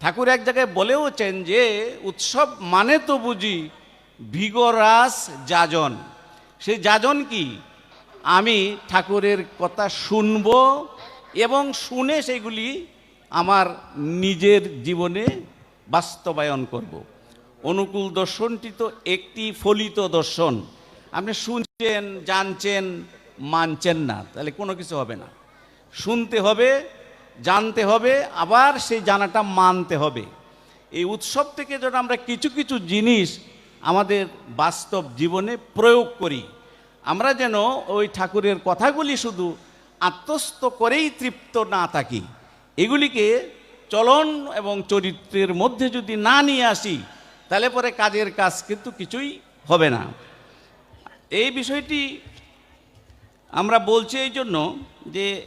ঠাকুর এক জায়গায় বলেওছেন যে, উৎসব মানে তো বুঝি ভিগরাস যাজন। সেই যাজন কি? আমি ঠাকুরের কথা শুনব এবং শুনে সেগুলি আমার নিজের জীবনে বাস্তবায়ন করব। অনুকূল দর্শনটি তো একটি ফলিত দর্শন। আপনি শুনছেন, জানছেন, মানছেন না, তাহলে কোনো কিছু হবে না। শুনতে হবে জানতে হবে, আবার সেই জানাটা মানতে হবে। এই উৎসব থেকে যেন আমরা কিছু কিছু জিনিস আমাদের বাস্তব জীবনে প্রয়োগ করি। আমরা যেন ওই ঠাকুরের কথাগুলি শুধু আত্মস্থ করেই তৃপ্ত না থাকি। এগুলিকে চলন এবং চরিত্রের মধ্যে যদি না নিয়ে আসি, তাহলে পরে কাজের কাজ কিন্তু কিছুই হবে না। এই বিষয়টি আমরা বলছি এই জন্য যে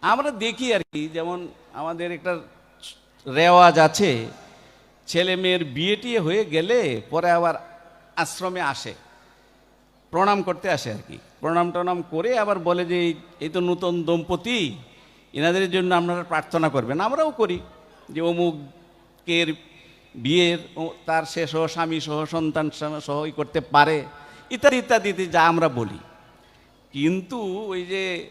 আমরা দেখি আর কি, যেমন আমাদের একটা রেওয়াজ আছে, ছেলে মেয়ের বিয়ে টিয়ে হয়ে গেলে পরে আবার আশ্রমে আসে, প্রণাম করতে আসে আর কি। প্রণাম টনাম করে আবার বলে যে, এই- তো নূতন দম্পতি, এনাদের জন্য আপনারা প্রার্থনা করবেন। আমরাও করি যে অমুকের বিয়ের তার সে সহ স্বামী সহ সন্তান সহ- সহই করতে পারে। ইত্যাদি, ইত্যাদিতে যা আমরা বলি। কিন্তু ওই যে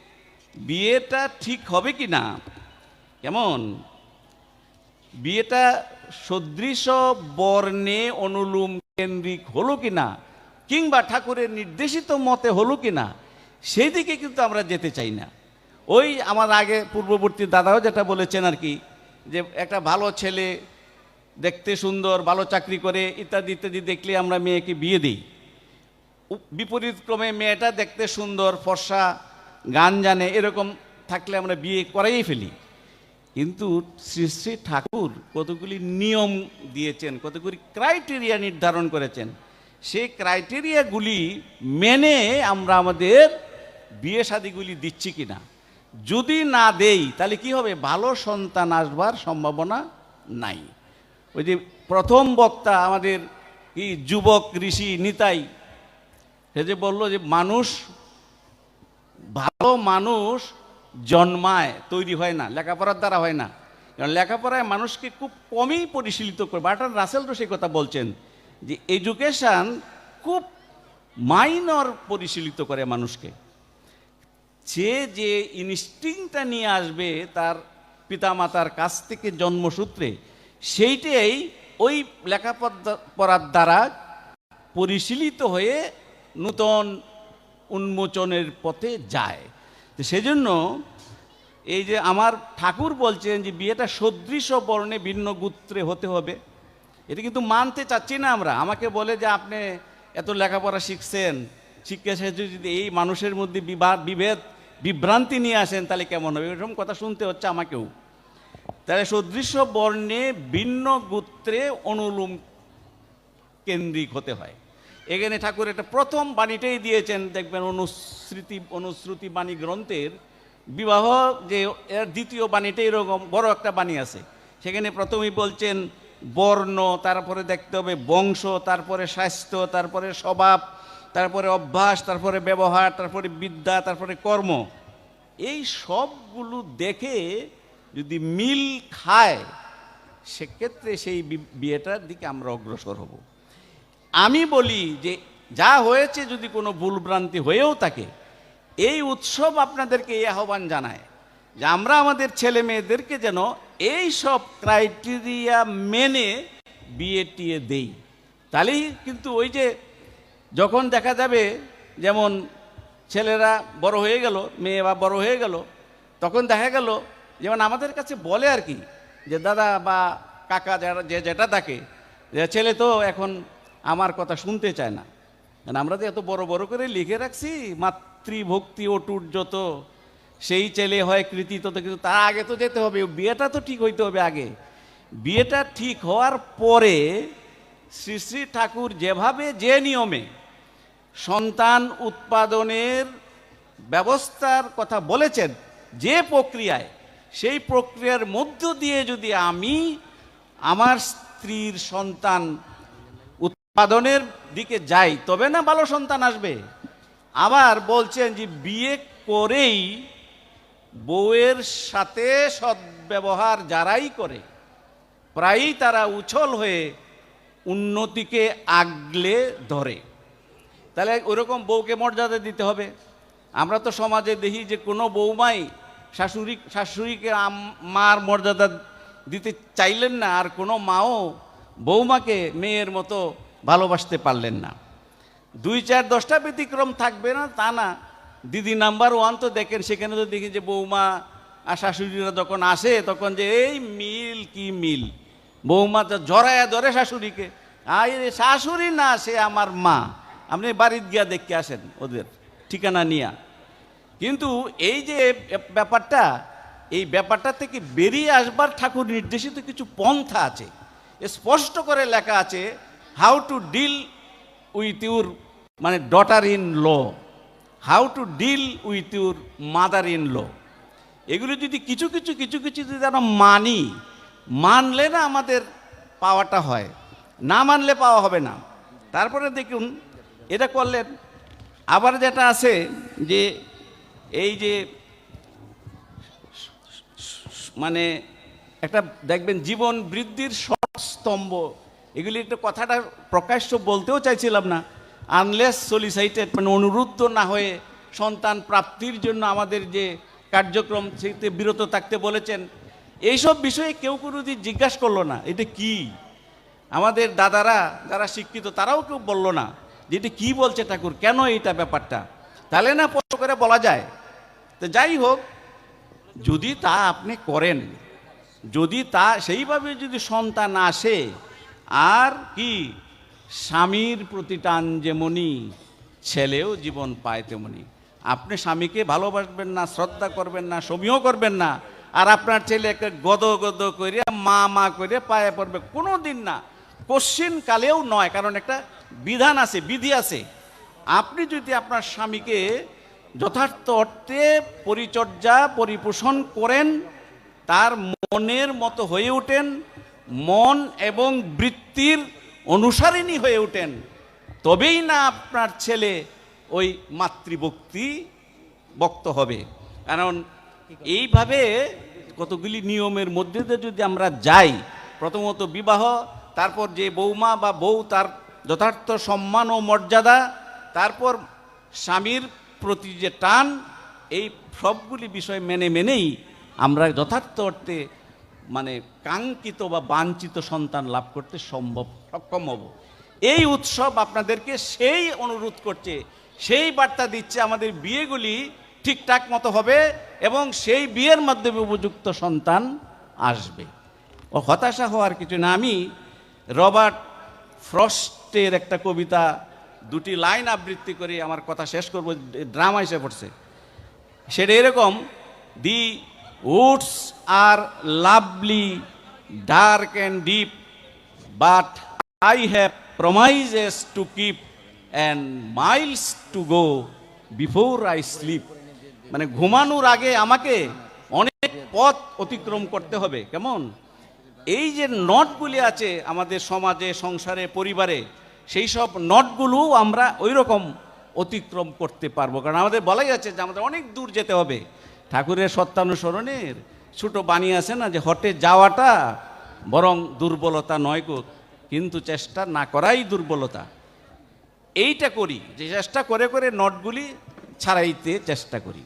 বিয়েটা ঠিক হবে কি না? কেমন? বিয়েটা সদৃশ বর্ণে অনুলুম কেন্দ্রিক হলো কি না? কিংবা ঠাকুরের নির্দেশিত মতে হলো কি না? সেই দিকে কিন্তু আমরা যেতে চাই না। ওই আমার আগে পূর্ববর্তী দাদাও যেটা বলেছেন আর কি, যে একটা ভালো ছেলে দেখতে সুন্দর, ভালো চাকরি করে, ইত্যাদি ইত্যাদি দেখলে আমরা মেয়েকে বিয়ে দিই। উপ- বিপরীত ক্রমে মেয়েটা দেখতে সুন্দর, ফর্সা গান জানে, এরকম থাকলে আমরা বিয়ে করাই ফেলি। কিন্তু শ্রী শ্রী ঠাকুর কতগুলি নিয়ম দিয়েছেন, কতগুলি ক্রাইটেরিয়া নির্ধারণ করেছেন, সেই ক্রাইটেরিয়াগুলি মেনে আমরা আমাদের বিয়ে শাদিগুলি দিচ্ছি কি না যদি না দেই, তাহলে কি হবে? ভালো সন্তান আসবার সম্ভাবনা নাই। ওই যে প্রথম বক্তা আমাদের কি যুবক ঋষি নিতাই, সে যে বলল যে, মানুষ ভালো মানুষ জন্মায়, তৈরি হয় না, লেখাপড়ার দ্বারা হয় না। কারণ লেখাপড়ায় মানুষকে খুব কমই পরিশীলিত করে বাটার রাসেল তো সেই কথা বলছেন যে এডুকেশন খুব মাইনর পরিশীলিত করে মানুষকে। সে যে ইনস্টিংটা নিয়ে আসবে তার পিতামাতার কাছ থেকে জন্মসূত্রে, সেইটাই ওই লেখাপড়া পড়ার দ্বারা পরিশীলিত হয়ে নূতন উন্মোচনের পথে যায়। তো সেজন্য এই যে আমার ঠাকুর বলছেন যে বিয়েটা সদৃশ বর্ণে ভিন্ন গোত্রে হতে হবে। এটা কিন্তু মানতে চাচ্ছি না আমরা। আমাকে বলে যে আপনি এত লেখাপড়া শিখছেন, শিক্ষা শেষে যদি এই মানুষের মধ্যে বিভেদ, বিভ্রান্তি নিয়ে আসেন তাহলে কেমন হবে? এরকম কথা শুনতে হচ্ছে আমাকেও। তাহলে সদৃশ বর্ণে ভিন্ন গোত্রে অনুলুম কেন্দ্রিক হতে হয়। এখানে ঠাকুর একটা প্রথম বাণীটাই দিয়েছেন, দেখবেন অনুশ্রুতি অনুশ্রুতি বাণী গ্রন্থের বিবাহ যে এর দ্বিতীয় বাণীটাই এরকম বড় একটা বাণী আছে। সেখানে প্রথমেই বলছেন বর্ণ, তারপরে দেখতে হবে বংশ, তারপরে স্বাস্থ্য, তারপরে স্বভাব, তারপরে অভ্যাস, তারপরে ব্যবহার, তারপরে বিদ্যা, তারপরে কর্ম। এই সবগুলো দেখে যদি মিল খায়, সেক্ষেত্রে সেই বিয়েটার দিকে আমরা অগ্রসর হব। আমি বলি যে যা হয়েছে যদি কোনো ভুলভ্রান্তি হয়েও থাকে, এই উৎসব আপনাদেরকে এই আহ্বান জানায় যে আমরা আমাদের ছেলে মেয়েদেরকে যেন এই সব ক্রাইটেরিয়া মেনে বিয়ে টিয়ে দেই। তাহলেই কিন্তু ওই যে যখন দেখা যাবে যেমন ছেলেরা বড় হয়ে গেল, মেয়ে বা বড় হয়ে গেল, তখন দেখা গেল যেমন আমাদের কাছে বলে আর কি যে, দাদা বা কাকা যারা, যে যেটা থাকে, যে ছেলে তো এখন আমার কথা শুনতে চায় না। আমরা তো এত বড় বড় করে লিখে রাখছি, মাতৃভক্তি অটুট যত, সেই ছেলে হয় কৃতি তত কিন্তু তার আগে তো যেতে হবে, বিয়েটা তো ঠিক হইতে হবে আগে। বিয়েটা ঠিক হওয়ার পরে শ্রী শ্রী ঠাকুর যেভাবে যে নিয়মে সন্তান উৎপাদনের ব্যবস্থার কথা বলেছেন, যে প্রক্রিয়ায়, সেই প্রক্রিয়ার মধ্য দিয়ে যদি আমি আমার স্ত্রীর সন্তান উৎপাদনের দিকে যাই, তবে না ভালো সন্তান আসবে? আবার বলছেন যে বিয়ে করেই বউয়ের সাথে সদ্ব্যবহার যারাই করে, প্রায়ই তারা উছল হয়ে উন্নতিকে আগলে ধরে। তাহলে ওরকম বউকে মর্যাদা দিতে হবে। আমরা তো সমাজে দেখি যে কোনো বৌমাই শাশুড়ি, শাশুড়িকে মার মর্যাদা দিতে চাইলেন না, আর কোনো মাও বৌমাকে মেয়ের মতো ভালোবাসতে পারলেন না। দুই চার দশটা ব্যতিক্রম থাকবে না, তা না। দিদি নাম্বার ওয়ান তো দেখেন, সেখানে তো দেখি যে বৌমা আর শাশুড়িরা যখন আসে, তখন যে এই মিল কি মিল। বৌমা তো জড়ায়া ধরে শাশুড়িকে আই শাশুড়ি না, সে আমার মা। আপনি বাড়িতে গিয়া দেখতে আসেন ওদের ঠিকানা নিয়া। কিন্তু এই যে ব্যাপারটা, এই ব্যাপারটা থেকে বেরিয়ে আসবার ঠাকুর নির্দেশিত কিছু পন্থা আছে। স্পষ্ট করে লেখা আছে how to deal with your মানে daughter in law how to deal with your mother in law এগুলো যদি কিছু কিছু কিছু কিছু যদি আমরা মানি, মানলে না আমাদের পাওয়াটা হয়। না মানলে পাওয়া হবে না। তারপরে দেখুন, এটা করলেন। আবার যেটা আছে যে, এই যে মানে একটা দেখবেন জীবন বৃদ্ধির ষট স্তম্ভ এগুলি একটু কথাটা প্রকাশ্য বলতেও চাইছিলাম না। আনলেস সলিসাইটেড মানে অনুরুদ্ধ না হয়ে সন্তান প্রাপ্তির জন্য আমাদের যে কার্যক্রম সেতে বিরত থাকতে বলেছেন, এইসব বিষয়ে কেউ কোনো জিজ্ঞাসা করল না, এটা কি? আমাদের দাদারা যারা শিক্ষিত, তারাও কেউ বলল না যে এটা কী বলছে ঠাকুর, কেন এইটা ব্যাপারটা? তাহলে না স্পষ্ট করে বলা যায়। তো যাই হোক, যদি তা আপনি করেন, যদি তা সেইভাবে যদি সন্তান আসে আর কি? স্বামীর প্রতি টান যেমনি ছেলেও জীবন পায় তেমনি। আপনি স্বামীকে ভালোবাসবেন না শ্রদ্ধা করবেন না সমীহ করবেন না আর আপনার ছেলেকে গদ গদ করে মা মা করে পায়ে পড়বে কোনো দিন না। কোশ্চিন কালেও নয় কারণ একটা বিধান আছে বিধি আছে। আপনি যদি আপনার স্বামীকে যথার্থ অর্থে পরিচর্যা পরিপোষণ করেন তার মনের মতো হয়ে ওঠেন মন এবং বৃত্তির অনুসারিণী হয়ে ওঠেন। তবেই না আপনার ছেলে ওই মাতৃভক্তি বক্ত হবে। কারণ এইভাবে কতগুলি নিয়মের মধ্যে যদি আমরা যাই, প্রথমত বিবাহ, তারপর যে বৌমা বা বউ তার যথার্থ সম্মান ও মর্যাদা, তারপর স্বামীর প্রতি যে টান, এই সবগুলি বিষয় মেনে মেনেই আমরা যথার্থ অর্থে মানে কাঙ্ক্ষিত বা বাঞ্ছিত সন্তান লাভ করতে সম্ভব, সক্ষম হব। এই উৎসব আপনাদেরকে সেই অনুরোধ করছে, সেই বার্তা দিচ্ছে আমাদের বিয়েগুলি ঠিকঠাক মতো হবে এবং সেই বিয়ের মাধ্যমে উপযুক্ত সন্তান আসবে। ও হতাশা হওয়ার কিছু না, আমি রবার্ট ফ্রস্টের একটা কবিতা, দুটি লাইন আবৃত্তি করে আমার কথা শেষ করব, ড্রামা এসে পড়ছে। সেটা এরকম, the woods are lovely dark and deep but I have promises to keep and miles to go before I sleep মানে ঘুমানোর আগে আমাকে অনেক পথ অতিক্রম করতে হবে, কেমন? এই যে নটগুলি আছে আমাদের সমাজে, সংসারে, পরিবারে, সেই সব নটগুলো আমরা ওই রকম অতিক্রম করতে পারব। কারণ আমাদের বলাই আছে যে আমাদের অনেক দূর যেতে হবে। ঠাকুরের সত্যানুসরণের ছোট বাণী আছে না যে হটে যাওয়াটা বরং দুর্বলতা নয় গো, কিন্তু চেষ্টা না করাই দুর্বলতা। এইটা করি, যে চেষ্টা করে করে নটগুলি ছাড়াইতে চেষ্টা করি।